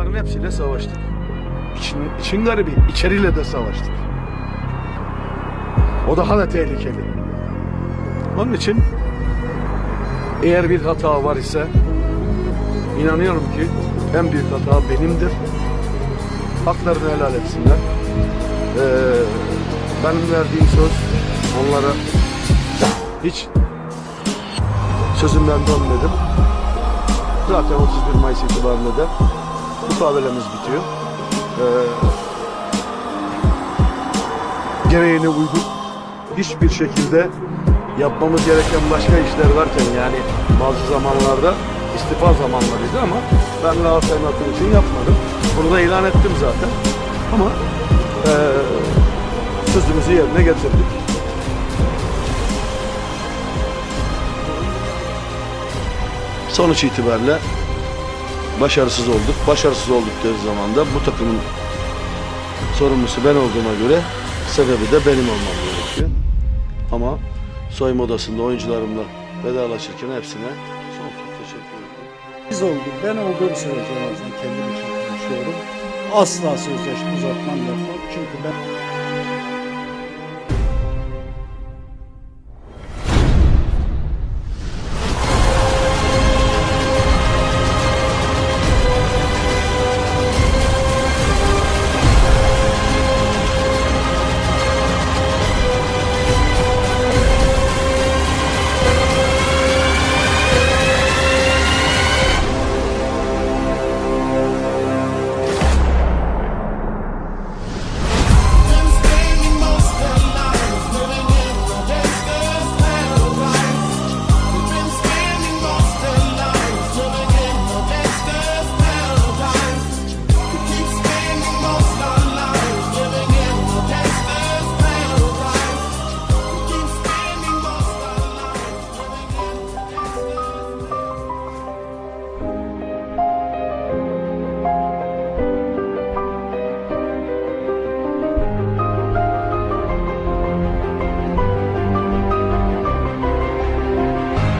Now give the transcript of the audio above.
Bunların hepsiyle savaştık. İçin, için garibi, içeriyle de savaştık. O daha da tehlikeli. Onun için eğer bir hata var ise inanıyorum ki en büyük hata benimdir. Haklarını helal etsinler. Ee, benim verdiğim söz onlara hiç sözümden dönmedim. Zaten 31 Mayıs itibariyle de mukavelemiz bitiyor. Ee, gereğine uygun hiçbir şekilde yapmamız gereken başka işler varken yani bazı zamanlarda istifa zamanlarıydı ama ben Galatasaray'ın hatırı için yapmadım. Bunu da ilan ettim zaten. Ama eee sözümüzü yerine getirdik. Sonuç itibariyle başarısız olduk. Başarısız oldukları zaman da bu takımın sorumlusu ben olduğuma göre sebebi de benim olmam gerekiyor. Ama soyunma odasında oyuncularımla vedalaşırken hepsine sonsuz teşekkür ederim. Biz olduk. Ben olduğum sürece en azından kendim için konuşuyorum. Asla sözleşme uzatmam yapmam. Çünkü ben